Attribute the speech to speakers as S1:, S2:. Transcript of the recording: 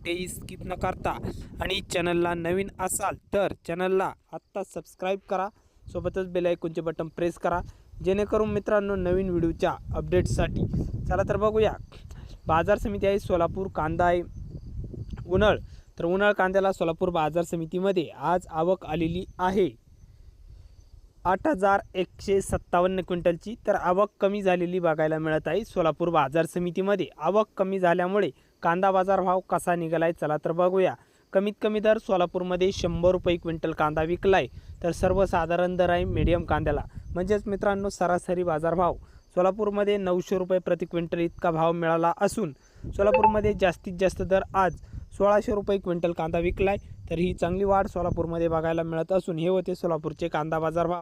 S1: कुठेही स्किप न करता आणि चॅनलला नवीन असाल तर चॅनलला आत्ता सबस्क्राईब करा. सोबतच बेलायकूनचे बटन प्रेस करा. जेणेकरून मित्रांनो नवीन व्हिडिओच्या अपडेट्ससाठी चला तर बघूया. बाजार समिती आहे सोलापूर कांदा आहे उन्हाळ. तर उन्हाळ कांद्याला सोलापूर बाजार समितीमध्ये आज आवक आलेली आहे. आठ हजार एकशे सत्तावन्न क्विंटलची तर आवक कमी झालेली बघायला मिळत आहे. सोलापूर बाजार समितीमध्ये आवक कमी झाल्यामुळे कांदा बाजार भाव कसा निघालाय चला तर बघूया. कमीत कमी दर सोलापूरमध्ये शंभर रुपये क्विंटल कांदा विकलाय. तर सर्वसाधारण दर आहे मीडियम कांद्याला. म्हणजेच मित्रांनो सरासरी बाजारभाव सोलापूरमध्ये नऊशे रुपये प्रति क्विंटल इतका भाव मिळाला असून सोलापूरमध्ये जास्तीत जास्त दर आज सोळाशे रुपये क्विंटल कांदा विकलाय. तर ही चांगली वाढ सोलापूरमध्ये बघायला मिळत असून हे होते सोलापूरचे कांदा बाजार भाव.